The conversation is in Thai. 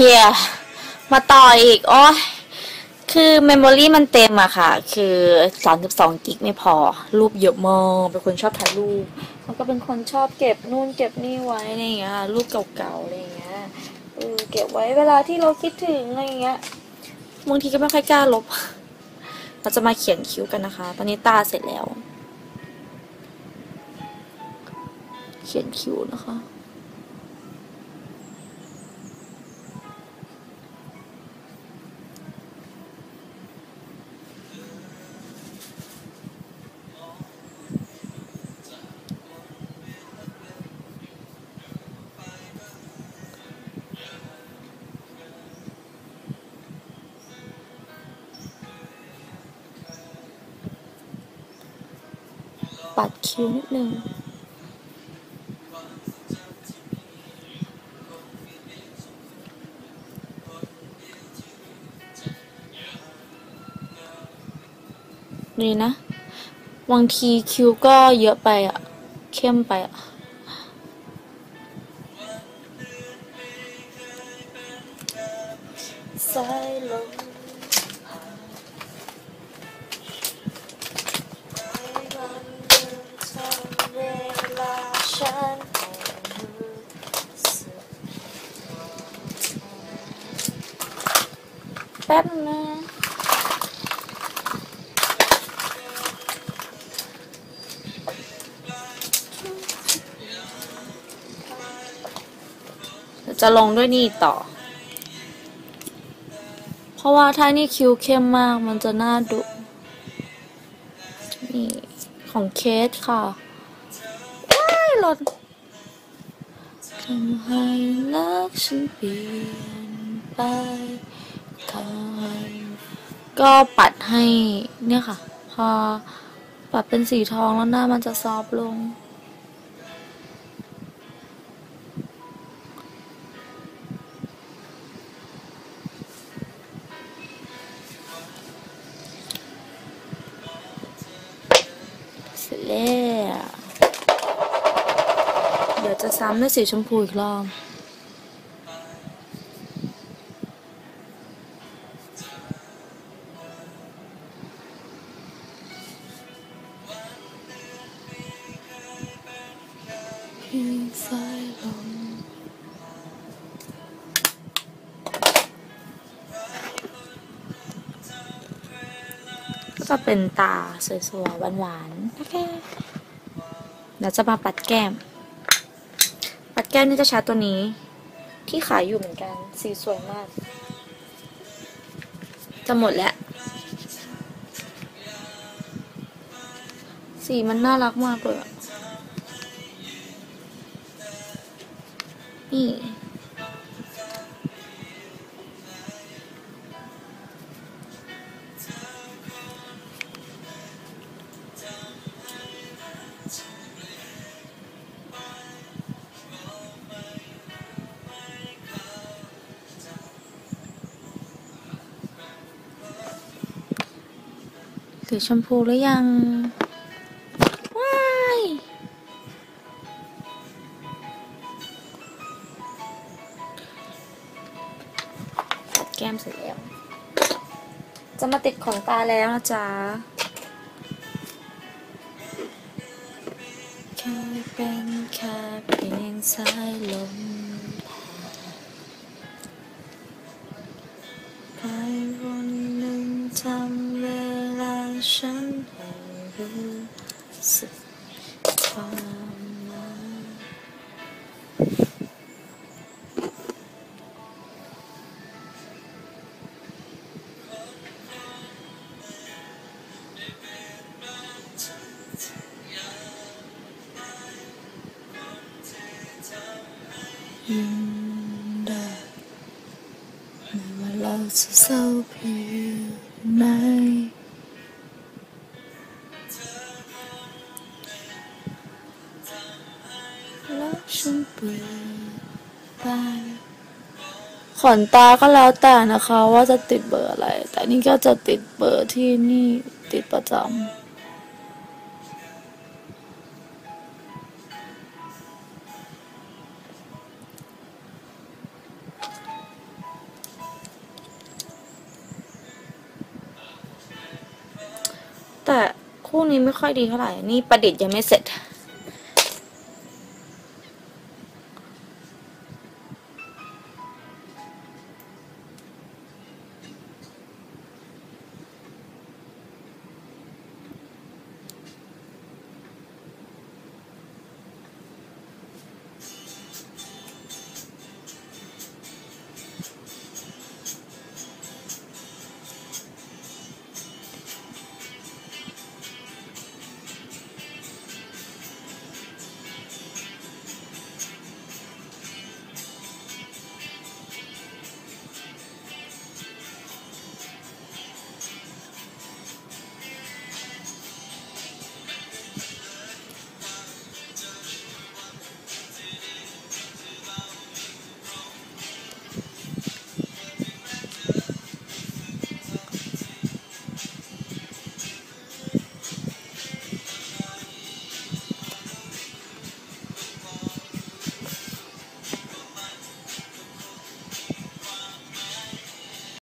ฮีย มาต่ออีก โอ้ยคือเมมโมรี่มันเต็มอะค่ะ คือ32กิกไม่พอ รูปเยอะมากเป็นคนชอบถ่ายรูปแล้วก็เป็นคนชอบเก็บนู่นเก็บนี่ไว้อะไรอย่างเงี้ยรูปเก่าๆอะไรอย่างเงี้ยเออเก็บไว้เวลาที่เราคิดถึงอะไรอย่างเงี้ยบางทีก็ไม่ค่อยกล้าลบ เราจะมาเขียนคิ้วกันนะคะ ตอนนี้ตาเสร็จแล้ว เขียนคิ้วนะคะ ปัดคิ้วนิดนึงนี่นะบางทีคิ้วก็เยอะไปอะ เข้มไปอะสายลม แป๊บนึงจะลงด้วยนี่ต่อ เพราะว่าถ้านี่คิ้วเข้มมากมันจะน่าดุ นี่ ของเคสค่ะ หล่นทำให้รักฉันเปลี่ยนไปคอยก็ปัดให้เนี่ยค่ะ พอปัดเป็นสีทองแล้วหน้ามันจะซอฟลง เสร็จแล้ว จะซ้ำด้วยสีชมพูอีกรอบก็จะเป็นตาสวยๆหวานๆโอเคเดี๋ยวจะมาปัดแก้ม ปัดแก้วนี่จะช้ตัวนี้ ที่ขายอยู่เหมือนกัน สีสวยมาก จะหมดแล้ว สีมันน่ารักมากเลยอะนี่ สีชมพูหรือยัง ว้าย แก้มเสร็จแล้ว จะมาติดขนตาแล้วนะจ๊ะแค่เป็นแค่เพียงสายลม สึกความหมายยิ่งได้ไม่ว่าเราจะเศร้าเพียงไหน ขอนตาก็แล้วแต่นะคะ ว่าจะติดเบอร์อะไร แต่นี่ก็จะติดเบอร์ที่นี่ติดประจำแต่คู่นี้ไม่ค่อยดีเท่าไหร่ นี่ประดิษฐ์ยังไม่เสร็จ